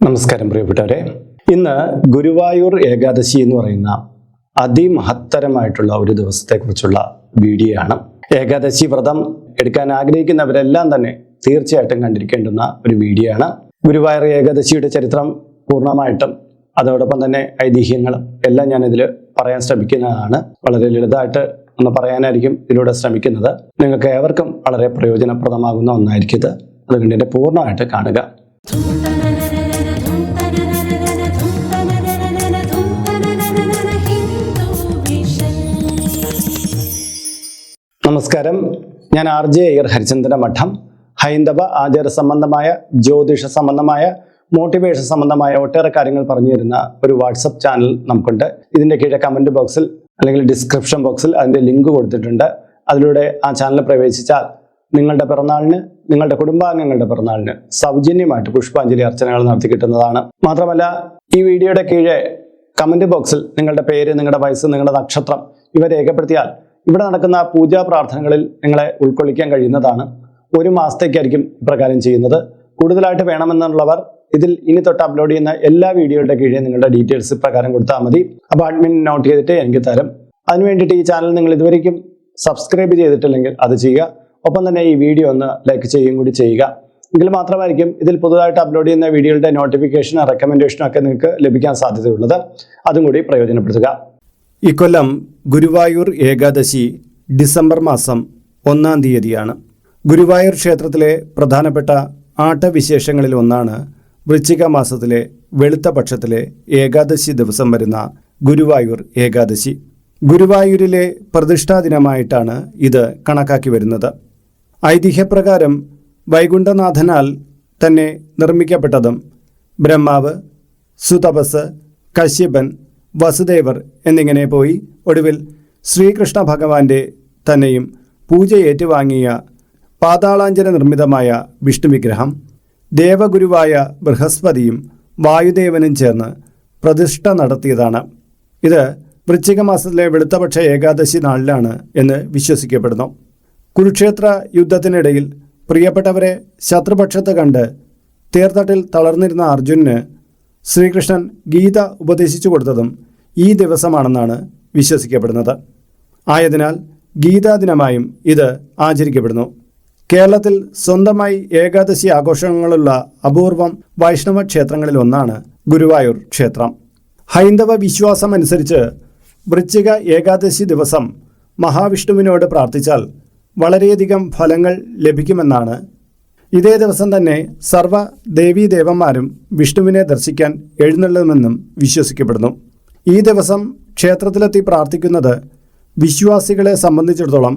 നമസ്കാരം പ്രിയപ്പെട്ടവരെ. ഇന്ന് ഗുരുവായൂർ ഏകാദശി എന്ന് പറയുന്ന അതിമഹത്തരമായിട്ടുള്ള ഒരു ദിവസത്തെക്കുറിച്ചുള്ള വീഡിയോ ആണ് ഏകാദശി വ്രതം എടുക്കാൻ ആഗ്രഹിക്കുന്നവരെല്ലാം തന്നെ തീർച്ചയായിട്ടും കണ്ടിരിക്കേണ്ടുന്ന ഒരു വീഡിയോ ആണ് ഗുരുവായൂർ ഏകാദശിയുടെ ചരിത്രം പൂർണമായിട്ടും അതോടൊപ്പം തന്നെ ഐതിഹ്യങ്ങളും എല്ലാം ഞാൻ ഇതിൽ പറയാൻ ശ്രമിക്കുന്നതാണ്. വളരെ ലളിതമായിട്ട് ഒന്ന് പറയാനായിരിക്കും ഇതിലൂടെ ശ്രമിക്കുന്നത്. നിങ്ങൾക്ക് ഏവർക്കും വളരെ പ്രയോജനപ്രദമാകുന്ന ഒന്നായിരിക്കും ഇത്. അതുകൊണ്ട് എന്റെ പൂർണമായിട്ട് കാണുക. നമസ്കാരം. ഞാൻ ആർ ജെ അയ്യർ ഹരിചന്ദ്ര മഠം. ഹൈന്ദവ ആചാര സംബന്ധമായ ജ്യോതിഷ സംബന്ധമായ മോട്ടിവേഷൻ സംബന്ധമായ ഒട്ടേറെ കാര്യങ്ങൾ പറഞ്ഞു തരുന്ന ഒരു വാട്സപ്പ് ചാനൽ നമുക്കുണ്ട്. ഇതിന്റെ കീഴെ കമന്റ് ബോക്സിൽ അല്ലെങ്കിൽ ഡിസ്ക്രിപ്ഷൻ ബോക്സിൽ അതിന്റെ ലിങ്ക് കൊടുത്തിട്ടുണ്ട്. അതിലൂടെ ആ ചാനൽ പ്രവേശിച്ചാൽ നിങ്ങളുടെ പിറന്നാളിന് നിങ്ങളുടെ കുടുംബാംഗങ്ങളുടെ പിറന്നാളിന് സൗജന്യമായിട്ട് പുഷ്പാഞ്ജലി അർച്ചനകൾ നടത്തി കിട്ടുന്നതാണ്. മാത്രമല്ല ഈ വീഡിയോയുടെ കീഴെ കമന്റ് ബോക്സിൽ നിങ്ങളുടെ പേര് നിങ്ങളുടെ വയസ്സ് നിങ്ങളുടെ നക്ഷത്രം ഇവ രേഖപ്പെടുത്തിയാൽ ഇവിടെ നടക്കുന്ന പൂജാ പ്രാർത്ഥനകളിൽ നിങ്ങളെ ഉൾക്കൊള്ളിക്കാൻ കഴിയുന്നതാണ്. ഒരു മാസത്തേക്കായിരിക്കും ഇപ്രകാരം ചെയ്യുന്നത്. കൂടുതലായിട്ട് വേണമെന്നുള്ളവർ ഇതിൽ ഇനി തൊട്ട് അപ്ലോഡ് ചെയ്യുന്ന എല്ലാ വീഡിയോയുടെ കീഴേ നിങ്ങളുടെ ഡീറ്റെയിൽസ് പ്രകാരം കൊടുത്താൽ മതി. അപ്പോൾ അഡ്മിൻ നോട്ട് ചെയ്തിട്ട് എനിക്ക് തരും. അതിന് വേണ്ടിയിട്ട് ഈ ചാനൽ നിങ്ങൾ ഇതുവരെയും സബ്സ്ക്രൈബ് ചെയ്തിട്ടില്ലെങ്കിൽ അത് ചെയ്യുക. ഒപ്പം തന്നെ ഈ വീഡിയോ ഒന്ന് ലൈക്ക് ചെയ്യുകയും കൂടി ചെയ്യുക. എങ്കിൽ മാത്രമായിരിക്കും ഇതിൽ പുതുതായിട്ട് അപ്ലോഡ് ചെയ്യുന്ന വീഡിയോയുടെ നോട്ടിഫിക്കേഷനും റെക്കമെൻഡേഷനും ഒക്കെ നിങ്ങൾക്ക് ലഭിക്കാൻ സാധ്യതയുള്ളത്. അതും കൂടി പ്രയോജനപ്പെടുത്തുക. ഇക്കൊല്ലം ഗുരുവായൂർ ഏകാദശി ഡിസംബർ മാസം ഒന്നാം തീയതിയാണ്. ഗുരുവായൂർ ക്ഷേത്രത്തിലെ പ്രധാനപ്പെട്ട ആട്ടവിശേഷങ്ങളിൽ ഒന്നാണ് വൃശ്ചിക മാസത്തിലെ വെളുത്ത പക്ഷത്തിലെ ഏകാദശി ദിവസം വരുന്ന ഗുരുവായൂർ ഏകാദശി. ഗുരുവായൂരിലെ പ്രതിഷ്ഠാ ദിനമായിട്ടാണ് ഇത് കണക്കാക്കി വരുന്നത്. ഐതിഹ്യപ്രകാരം വൈകുണ്ഠനാഥനാൽ തന്നെ നിർമ്മിക്കപ്പെട്ടതും ബ്രഹ്മാവ് സുതപസ് കശ്യപൻ വസുദേവർ എന്നിങ്ങനെ പോയി. ഒടുവിൽ ശ്രീകൃഷ്ണ ഭഗവാന്റെ തന്നെയും പൂജ ഏറ്റുവാങ്ങിയ പാതാളാഞ്ജന നിർമ്മിതമായ വിഷ്ണുവിഗ്രഹം ദേവഗുരുവായ ബൃഹസ്പതിയും വായുദേവനും ചേർന്ന് പ്രതിഷ്ഠ നടത്തിയതാണ്. ഇത് വൃശ്ചിക മാസത്തിലെ വെളുത്തപക്ഷ ഏകാദശി നാളിലാണ് എന്ന് വിശ്വസിക്കപ്പെടുന്നു. കുരുക്ഷേത്ര യുദ്ധത്തിനിടയിൽ പ്രിയപ്പെട്ടവരെ ശത്രുപക്ഷത്ത് കണ്ട് തീർത്ഥട്ടിൽ തളർന്നിരുന്ന അർജുനന് ശ്രീകൃഷ്ണൻ ഗീത ഉപദേശിച്ചു കൊടുത്തതും ഈ ദിവസമാണെന്നാണ് വിശ്വസിക്കപ്പെടുന്നത്. ആയതിനാൽ ഗീതാ ദിനമായും ഇത് ആചരിക്കപ്പെടുന്നു. കേരളത്തിൽ സ്വന്തമായി ഏകാദശി ആഘോഷങ്ങളുള്ള അപൂർവം വൈഷ്ണവ ക്ഷേത്രങ്ങളിൽ ഒന്നാണ് ഗുരുവായൂർ ക്ഷേത്രം. ഹൈന്ദവ വിശ്വാസം അനുസരിച്ച് വൃശ്ചിക ഏകാദശി ദിവസം മഹാവിഷ്ണുവിനോട് പ്രാർത്ഥിച്ചാൽ വളരെയധികം ഫലങ്ങൾ ലഭിക്കുമെന്നാണ്. ഇതേ ദിവസം തന്നെ സർവ ദേവീദേവന്മാരും വിഷ്ണുവിനെ ദർശിക്കാൻ എഴുന്നള്ളുമെന്നും വിശ്വസിക്കപ്പെടുന്നു. ഈ ദിവസം ക്ഷേത്രത്തിലെത്തി പ്രാർത്ഥിക്കുന്നത് വിശ്വാസികളെ സംബന്ധിച്ചിടത്തോളം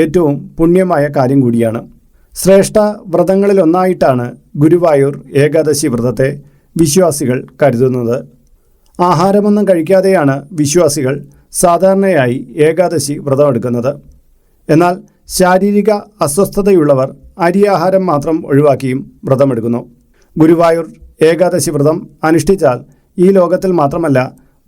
ഏറ്റവും പുണ്യമായ കാര്യം കൂടിയാണ്. ശ്രേഷ്ഠ വ്രതങ്ങളിലൊന്നായിട്ടാണ് ഗുരുവായൂർ ഏകാദശി വ്രതത്തെ വിശ്വാസികൾ കരുതുന്നത്. ആഹാരമൊന്നും കഴിക്കാതെയാണ് വിശ്വാസികൾ സാധാരണയായി ഏകാദശി വ്രതമെടുക്കുന്നത് എന്നാൽ ശാരീരിക അസ്വസ്ഥതയുള്ളവർ അരിയാഹാരം മാത്രം ഒഴിവാക്കിയും വ്രതമെടുക്കുന്നു. ഗുരുവായൂർ ഏകാദശി വ്രതം അനുഷ്ഠിച്ചാൽ ഈ ലോകത്തിൽ മാത്രമല്ല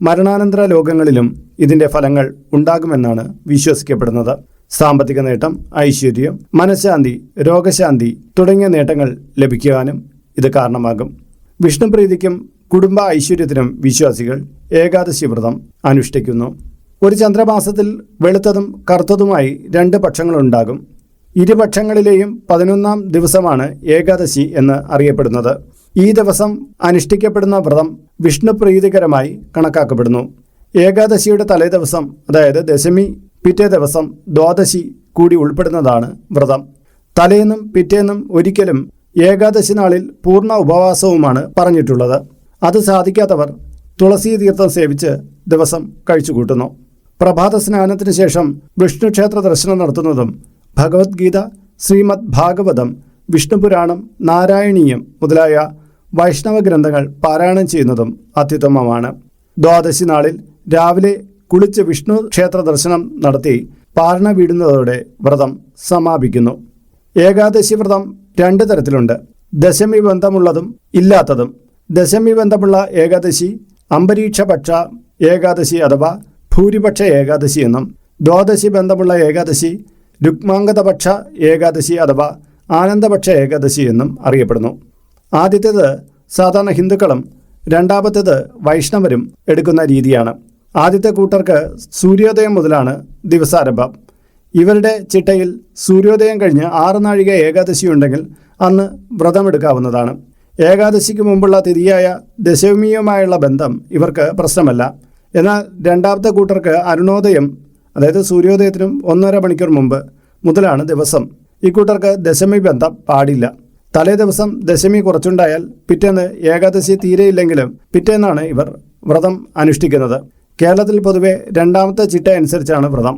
മരണാനന്തര ലോകങ്ങളിലും ഇതിന്റെ ഫലങ്ങൾ ഉണ്ടാകുമെന്നാണ് വിശ്വസിക്കപ്പെടുന്നത്. സാമ്പത്തിക നേട്ടം ഐശ്വര്യം മനഃശാന്തി രോഗശാന്തി തുടങ്ങിയ നേട്ടങ്ങൾ ലഭിക്കുവാനും ഇത് കാരണമാകും. വിഷ്ണുപ്രീതിക്കും കുടുംബ ഐശ്വര്യത്തിനും വിശ്വാസികൾ ഏകാദശി വ്രതം അനുഷ്ഠിക്കുന്നു. ഒരു ചന്ദ്രമാസത്തിൽ വെളുത്തതും കറുത്തതുമായി രണ്ട് പക്ഷങ്ങളുണ്ടാകും. ഇരുപക്ഷങ്ങളിലെയും പതിനൊന്നാം ദിവസമാണ് ഏകാദശി എന്ന് അറിയപ്പെടുന്നത്. ഈ ദിവസം അനുഷ്ഠിക്കപ്പെടുന്ന വ്രതം വിഷ്ണുപ്രീതികരമായി കണക്കാക്കപ്പെടുന്നു. ഏകാദശിയുടെ തലേദിവസം അതായത് ദശമി പിറ്റേ ദിവസം ദ്വാദശി കൂടി ഉൾപ്പെടുന്നതാണ് വ്രതം. തലേന്നും പിറ്റേന്നും ഒരിക്കലും ഏകാദശി നാളിൽ പൂർണ ഉപവാസവുമാണ് പറഞ്ഞിട്ടുള്ളത്. അത് സാധിക്കാത്തവർ തുളസി തീർത്ഥം സേവിച്ച് ദിവസം കഴിച്ചുകൂട്ടുന്നു. പ്രഭാത സ്നാനത്തിന് ശേഷം വിഷ്ണു ക്ഷേത്ര ദർശനം നടത്തുന്നതും ഭഗവത്ഗീത ശ്രീമദ് ഭാഗവതം വിഷ്ണുപുരാണം നാരായണീയം മുതലായ വൈഷ്ണവ ഗ്രന്ഥങ്ങൾ പാരായണം ചെയ്യുന്നതും അത്യുത്തമമാണ്. ദ്വാദശി നാളിൽ രാവിലെ കുളിച്ച് വിഷ്ണു ക്ഷേത്ര ദർശനം നടത്തി പാരണ വീടുന്നതോടെ വ്രതം സമാപിക്കുന്നു. ഏകാദശി വ്രതം രണ്ട് തരത്തിലുണ്ട്. ദശമി ബന്ധമുള്ളതും ഇല്ലാത്തതും. ദശമി ബന്ധമുള്ള ഏകാദശി അംബരീക്ഷപക്ഷ ഏകാദശി അഥവാ ഭൂരിപക്ഷ ഏകാദശി എന്നും ദ്വാദശി ബന്ധമുള്ള ഏകാദശി രുക്മാംഗതപക്ഷ ഏകാദശി അഥവാ ആനന്ദപക്ഷ ഏകാദശി എന്നും അറിയപ്പെടുന്നു. ആദ്യത്തേത് സാധാരണ ഹിന്ദുക്കളും രണ്ടാമത്തേത് വൈഷ്ണവരും എടുക്കുന്ന രീതിയാണ്. ആദ്യത്തെ കൂട്ടർക്ക് സൂര്യോദയം മുതലാണ് ദിവസാരംഭം. ഇവരുടെ ചിട്ടയിൽ സൂര്യോദയം കഴിഞ്ഞ് ആറ് നാഴിക ഏകാദശി ഉണ്ടെങ്കിൽ അന്ന് വ്രതമെടുക്കാവുന്നതാണ്. ഏകാദശിക്ക് മുമ്പുള്ള തിരിയായ ദശമിയുമായുള്ള ബന്ധം ഇവർക്ക് പ്രശ്നമല്ല. എന്നാൽ രണ്ടാമത്തെ കൂട്ടർക്ക് അരുണോദയം അതായത് സൂര്യോദയത്തിനും ഒന്നര മണിക്കൂർ മുമ്പ് മുതലാണ് ദിവസം. ഇക്കൂട്ടർക്ക് കൂട്ടർക്ക് ദശമി ബന്ധം പാടില്ല. തലേ ദിവസം ദശമി കുറച്ചുണ്ടായാൽ പിറ്റേന്ന് ഏകാദശി തീരെയില്ലെങ്കിലും പിറ്റേന്നാണ് ഇവർ വ്രതം അനുഷ്ഠിക്കുന്നത്. കേരളത്തിൽ പൊതുവെ രണ്ടാമത്തെ ചിട്ട അനുസരിച്ചാണ് വ്രതം.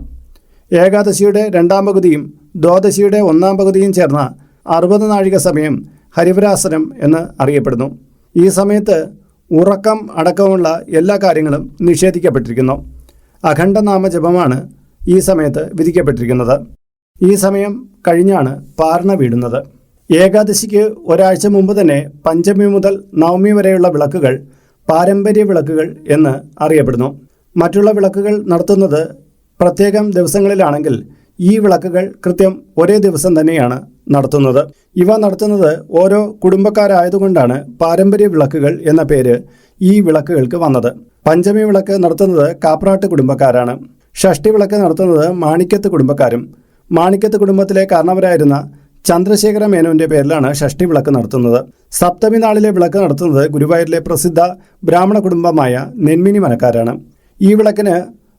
ഏകാദശിയുടെ രണ്ടാം പകുതിയും ദ്വാദശിയുടെ ഒന്നാം പകുതിയും ചേർന്ന അറുപത് നാഴിക സമയം ഹരിവരാസനം എന്ന് അറിയപ്പെടുന്നു. ഈ സമയത്ത് ഉറക്കം അടക്കമുള്ള എല്ലാ കാര്യങ്ങളും നിഷേധിക്കപ്പെട്ടിരിക്കുന്നു. അഖണ്ഡനാമ ജപമാണ് ഈ സമയത്ത് വിധിക്കപ്പെട്ടിരിക്കുന്നത്. ഈ സമയം കഴിഞ്ഞാണ് പാർണ വീടുന്നത്. ഏകാദശിക്ക് ഒരാഴ്ച മുമ്പ് തന്നെ പഞ്ചമി മുതൽ നവമി വരെയുള്ള വിളക്കുകൾ പാരമ്പര്യ വിളക്കുകൾ എന്ന് അറിയപ്പെടുന്നു. മറ്റുള്ള വിളക്കുകൾ നടത്തുന്നത് പ്രത്യേകം ദിവസങ്ങളിലാണെങ്കിൽ ഈ വിളക്കുകൾ കൃത്യം ഒരേ ദിവസം തന്നെയാണ് നടത്തുന്നത്. ഇവ നടത്തുന്നത് ഓരോ കുടുംബക്കാരായതുകൊണ്ടാണ് പാരമ്പര്യ വിളക്കുകൾ എന്ന പേര് ഈ വിളക്കുകൾക്ക് വന്നത്. പഞ്ചമി വിളക്ക് നടത്തുന്നത് കാപ്രാട്ട് കുടുംബക്കാരാണ്. ഷഷ്ടി വിളക്ക് നടത്തുന്നത് മാണിക്യത്ത് കുടുംബക്കാരും. മാണിക്യത്ത് കുടുംബത്തിലെ കാരണവരായിരുന്ന ചന്ദ്രശേഖര മേനോന്റെ പേരിലാണ് ഷഷ്ടി വിളക്ക് നടത്തുന്നത്. സപ്തമി നാളിലെ വിളക്ക് നടത്തുന്നത് ഗുരുവായൂരിലെ പ്രസിദ്ധ ബ്രാഹ്മണ കുടുംബമായ നെന്മിനി മനക്കാരാണ്. ഈ വിളക്കിന്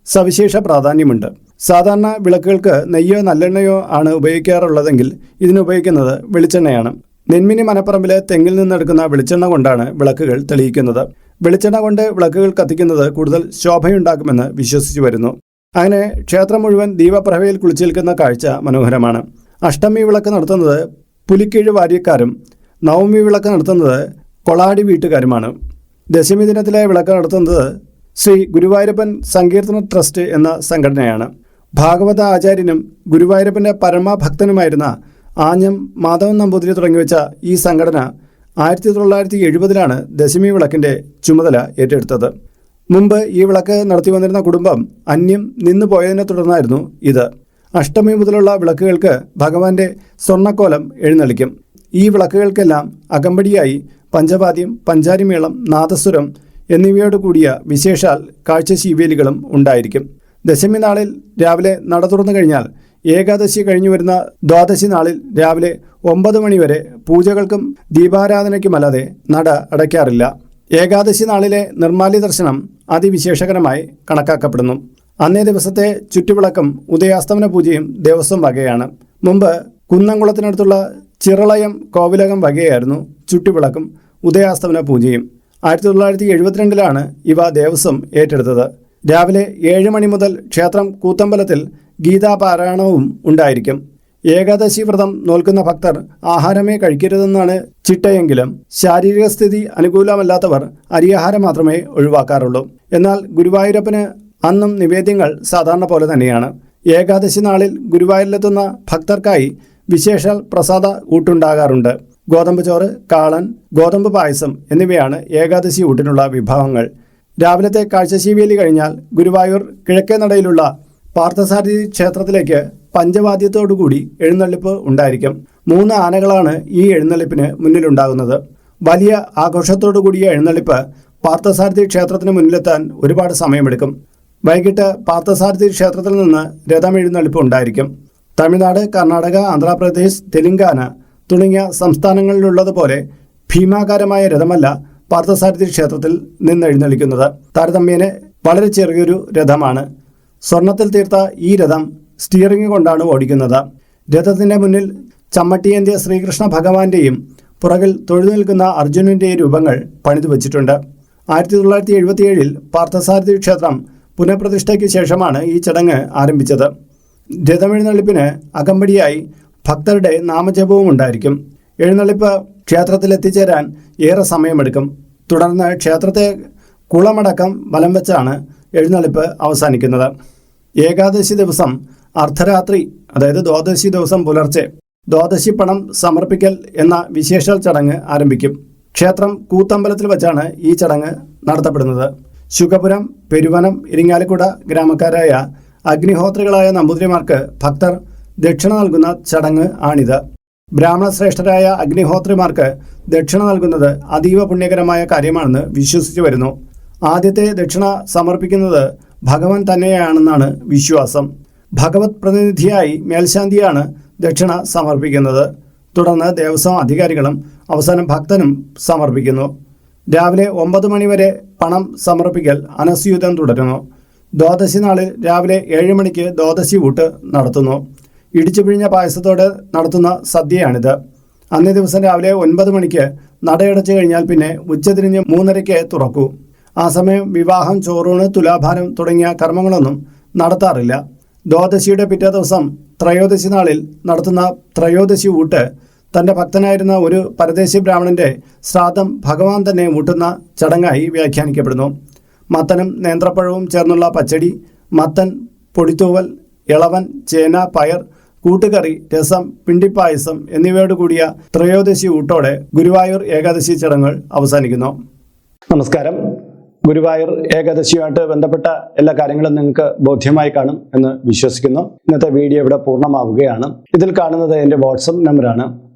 സവിശേഷ പ്രാധാന്യമുണ്ട്. സാധാരണ വിളക്കുകൾക്ക് നെയ്യോ നല്ലെണ്ണയോ ആണ് ഉപയോഗിക്കാറുള്ളതെങ്കിൽ ഇതിനുപയോഗിക്കുന്നത് വെളിച്ചെണ്ണയാണ്. നെന്മിനി മനപ്പറമ്പിലെ തെങ്ങിൽ നിന്നെടുക്കുന്ന വെളിച്ചെണ്ണ കൊണ്ടാണ് വിളക്കുകൾ തെളിയിക്കുന്നത്. വെളിച്ചെണ്ണ കൊണ്ട് വിളക്കുകൾ കത്തിക്കുന്നത് കൂടുതൽ ശോഭയുണ്ടാക്കുമെന്ന് വിശ്വസിച്ചു വരുന്നു. അങ്ങനെ ക്ഷേത്രം മുഴുവൻ ദീപപ്രഭയിൽ കുളിച്ചേൽക്കുന്ന കാഴ്ച മനോഹരമാണ്. അഷ്ടമി വിളക്ക് നടത്തുന്നത് പുലിക്കീഴ് വാര്യക്കാരും നവമി വിളക്ക് നടത്തുന്നത് കൊളാടി വീട്ടുകാരുമാണ്. ദശമി ദിനത്തിലെ വിളക്ക് നടത്തുന്നത് ശ്രീ ഗുരുവായൂരപ്പൻ സങ്കീർത്തന ട്രസ്റ്റ് എന്ന സംഘടനയാണ്. ഭാഗവത ആചാര്യനും ഗുരുവായൂരപ്പന്റെ പരമഭക്തനുമായിരുന്ന ആഞ്ഞം മാധവൻ നമ്പൂതിരി തുടങ്ങിവെച്ച ഈ സംഘടന ആയിരത്തി തൊള്ളായിരത്തി എഴുപതിലാണ് ദശമി വിളക്കിന്റെ ചുമതല ഏറ്റെടുത്തത്. മുമ്പ് ഈ വിളക്ക് നടത്തി വന്നിരുന്ന കുടുംബം അന്യം നിന്നു പോയതിനെ തുടർന്നായിരുന്നു ഇത്. അഷ്ടമി മുതലുള്ള വിളക്കുകൾക്ക് ഭഗവാന്റെ സ്വർണക്കോലം എഴുന്നള്ളിക്കും. ഈ വിളക്കുകൾക്കെല്ലാം അകമ്പടിയായി പഞ്ചവാദ്യം പഞ്ചാരിമേളം നാദസ്വരം എന്നിവയോട് കൂടിയ വിശേഷാൽ കാഴ്ചശീവേലികളും ഉണ്ടായിരിക്കും. ദശമി നാളിൽ രാവിലെ നട തുറന്നു കഴിഞ്ഞാൽ ഏകാദശി കഴിഞ്ഞു വരുന്ന ദ്വാദശി നാളിൽ രാവിലെ ഒമ്പത് മണിവരെ പൂജകൾക്കും ദീപാരാധനയ്ക്കുമല്ലാതെ നട അടയ്ക്കാറില്ല. ഏകാദശി നാളിലെ നിർമ്മാല്യ ദർശനം അതിവിശേഷകരമായി കണക്കാക്കപ്പെടുന്നു. അന്നേ ദിവസത്തെ ചുറ്റുവിളക്കം ഉദയാസ്തമന പൂജയും ദേവസ്വം വകയാണ്. മുമ്പ് കുന്നംകുളത്തിനടുത്തുള്ള ചിറളയം കോവിലകം വകയായിരുന്നു ചുറ്റുവിളക്കും ഉദയാസ്തമന പൂജയും. ആയിരത്തി തൊള്ളായിരത്തി എഴുപത്തിരണ്ടിലാണ് ഇവ ദേവസ്വം ഏറ്റെടുത്തത്. രാവിലെ ഏഴ് മണി മുതൽ ക്ഷേത്രം കൂത്തമ്പലത്തിൽ ഗീതാപാരായണവും ഉണ്ടായിരിക്കും. ഏകാദശി വ്രതം നോൽക്കുന്ന ഭക്തർ ആഹാരമേ കഴിക്കരുതെന്നാണ് ചിട്ടയെങ്കിലും ശാരീരിക സ്ഥിതി അനുകൂലമല്ലാത്തവർ അരിയാഹാരം മാത്രമേ ഒഴിവാക്കാറുള്ളൂ. എന്നാൽ ഗുരുവായൂരപ്പന് അന്നും നിവേദ്യങ്ങൾ സാധാരണ പോലെ തന്നെയാണ്. ഏകാദശി നാളിൽ ഗുരുവായൂരിലെത്തുന്ന ഭക്തർക്കായി വിശേഷാൽ പ്രസാദ ഊട്ടുണ്ടാകാറുണ്ട്. ഗോതമ്പ് ചോറ് കാളൻ ഗോതമ്പ് പായസം എന്നിവയാണ് ഏകാദശി ഊട്ടിനുള്ള വിഭവങ്ങൾ. രാവിലത്തെ കാഴ്ചശീവേലി കഴിഞ്ഞാൽ ഗുരുവായൂർ കിഴക്കേ നടയിലുള്ള പാർത്ഥസാരഥി ക്ഷേത്രത്തിലേക്ക് പഞ്ചവാദ്യത്തോടുകൂടി എഴുന്നള്ളിപ്പ് ഉണ്ടായിരിക്കും. മൂന്ന് ആനകളാണ് ഈ എഴുന്നള്ളിപ്പിന് മുന്നിലുണ്ടാകുന്നത്. വലിയ ആഘോഷത്തോടു കൂടിയ എഴുന്നള്ളിപ്പ് പാർത്ഥസാരഥി ക്ഷേത്രത്തിന് മുന്നിലെത്താൻ ഒരുപാട് സമയമെടുക്കും. വൈകിട്ട് പാർത്ഥസാരഥി ക്ഷേത്രത്തിൽ നിന്ന് രഥം എഴുന്നള്ളിപ്പ് ഉണ്ടായിരിക്കും. തമിഴ്നാട് കർണാടക ആന്ധ്രാപ്രദേശ് തെലങ്കാന തുടങ്ങിയ സംസ്ഥാനങ്ങളിലുള്ളതുപോലെ ഭീമാകാരമായ രഥമല്ല പാർത്ഥസാരഥി ക്ഷേത്രത്തിൽ നിന്ന് എഴുന്നള്ളിക്കുന്നത്. താരതമ്യേന വളരെ ചെറിയൊരു രഥമാണ്. സ്വർണത്തിൽ തീർത്ത ഈ രഥം സ്റ്റിയറിംഗ് കൊണ്ടാണ് ഓടിക്കുന്നത്. രഥത്തിന്റെ മുന്നിൽ ചമ്മട്ടിയേന്തിയ ശ്രീകൃഷ്ണ ഭഗവാന്റെയും പുറകിൽ തൊഴിൽ നിൽക്കുന്ന അർജുനന്റെയും രൂപങ്ങൾ പണിതു വച്ചിട്ടുണ്ട്. ആയിരത്തി തൊള്ളായിരത്തി എഴുപത്തിയേഴിൽ പാർത്ഥസാരഥി ക്ഷേത്രം പുനഃപ്രതിഷ്ഠയ്ക്ക് ശേഷമാണ് ഈ ചടങ്ങ് ആരംഭിച്ചത്. രഥമെഴുന്നള്ളിപ്പിന് അകമ്പടിയായി ഭക്തരുടെ നാമജപവും ഉണ്ടായിരിക്കും. എഴുന്നള്ളിപ്പ് ക്ഷേത്രത്തിൽ എത്തിച്ചേരാൻ ഏറെ സമയമെടുക്കും. തുടർന്ന് ക്ഷേത്രത്തെ കുളമടക്കം വലം വെച്ചാണ് എഴുന്നള്ളിപ്പ് അവസാനിക്കുന്നത്. ഏകാദശി ദിവസം അർദ്ധരാത്രി അതായത് ദ്വാദശി ദിവസം പുലർച്ചെ ദ്വാദശി പണം സമർപ്പിക്കൽ എന്ന വിശേഷ ചടങ്ങ് ആരംഭിക്കും. ക്ഷേത്രം കൂത്തമ്പലത്തിൽ വെച്ചാണ് ഈ ചടങ്ങ് നടത്തപ്പെടുന്നത്. ശുഖപുരം പെരുവനം ഇരിങ്ങാലക്കുട ഗ്രാമക്കാരായ അഗ്നിഹോത്രികളായ നമ്പൂതിരിമാർക്ക് ഭക്തർ ദക്ഷിണ നൽകുന്ന ചടങ്ങ് ആണിത്. ബ്രാഹ്മണ ശ്രേഷ്ഠരായ അഗ്നിഹോത്രിമാർക്ക് ദക്ഷിണ നൽകുന്നത് അതീവ പുണ്യകരമായ കാര്യമാണെന്ന് വിശ്വസിച്ചു വരുന്നു. ആദ്യത്തെ ദക്ഷിണ സമർപ്പിക്കുന്നത് ഭഗവാൻ തന്നെയാണെന്നാണ് വിശ്വാസം. ഭഗവത് പ്രതിനിധിയായി മേൽശാന്തിയാണ് ദക്ഷിണ സമർപ്പിക്കുന്നത്. തുടർന്ന് ദേവസ്വം അധികാരികളും അവസാനം ഭക്തനും സമർപ്പിക്കുന്നു. രാവിലെ ഒമ്പത് മണിവരെ പണം സമർപ്പിക്കൽ അനസ്യൂതം തുടരുന്നു. ദ്വാദശി നാളിൽ രാവിലെ ഏഴ് മണിക്ക് ദ്വാദശി ഊട്ട് നടത്തുന്നു. ഇടിച്ചു പിഴിഞ്ഞ പായസത്തോടെ നടത്തുന്ന സദ്യയാണിത്. അന്നേ ദിവസം രാവിലെ ഒൻപത് മണിക്ക് നടയടച്ചു കഴിഞ്ഞാൽ പിന്നെ ഉച്ചതിരിഞ്ഞ് മൂന്നരയ്ക്ക് തുറക്കൂ. ആ സമയം വിവാഹം ചോറൂണ് തുലാഭാരം തുടങ്ങിയ കർമ്മങ്ങളൊന്നും നടത്താറില്ല. ദ്വാദശിയുടെ പിറ്റേ ദിവസം ത്രയോദശി നാളിൽ നടത്തുന്ന ത്രയോദശി ഊട്ട് തന്റെ ഭക്തനായിരുന്ന ഒരു പരദേശി ബ്രാഹ്മണന്റെ ശ്രാദ്ധം ഭഗവാൻ തന്നെ മുട്ടുന്ന ചടങ്ങായി വ്യാഖ്യാനിക്കപ്പെടുന്നു. മത്തനും നേന്ത്രപ്പഴവും ചേർന്നുള്ള പച്ചടി മത്തൻ പൊടിത്തൂവൽ ഇളവൻ ചേന പയർ കൂട്ടുകറി രസം പിണ്ടിപ്പായസം എന്നിവയോട് കൂടിയ ത്രയോദശി ഊട്ടോടെ ഗുരുവായൂർ ഏകാദശി ചടങ്ങുകൾ അവസാനിക്കുന്നു. നമസ്കാരം. ഗുരുവായൂർ ഏകാദശിയുമായിട്ട് ബന്ധപ്പെട്ട എല്ലാ കാര്യങ്ങളും നിങ്ങൾക്ക് ബോധ്യമായി കാണും എന്ന് വിശ്വസിക്കുന്നു. ഇന്നത്തെ വീഡിയോ ഇവിടെ പൂർണമാവുകയാണ്. ഇതിൽ കാണുന്നത് എന്റെ വാട്സപ്പ് നമ്പറാണ്.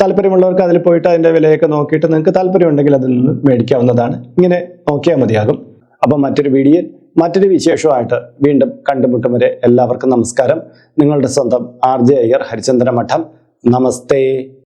താല്പര്യമുള്ളവർക്ക് അതിൽ പോയിട്ട് അതിന്റെ വിലയൊക്കെ നോക്കിയിട്ട് നിങ്ങൾക്ക് താല്പര്യമുണ്ടെങ്കിൽ അതിൽ നിന്ന് മേടിക്കാവുന്നതാണ്. ഇങ്ങനെ നോക്കിയാൽ മതിയാകും. അപ്പം മറ്റൊരു വീഡിയോ മറ്റൊരു വിശേഷമായിട്ട് വീണ്ടും കണ്ടുമുട്ടും വരെ എല്ലാവർക്കും നമസ്കാരം. നിങ്ങളുടെ സ്വന്തം ആർ ജെ അയ്യർ ഹരിചന്ദ്ര മഠം നമസ്തേ.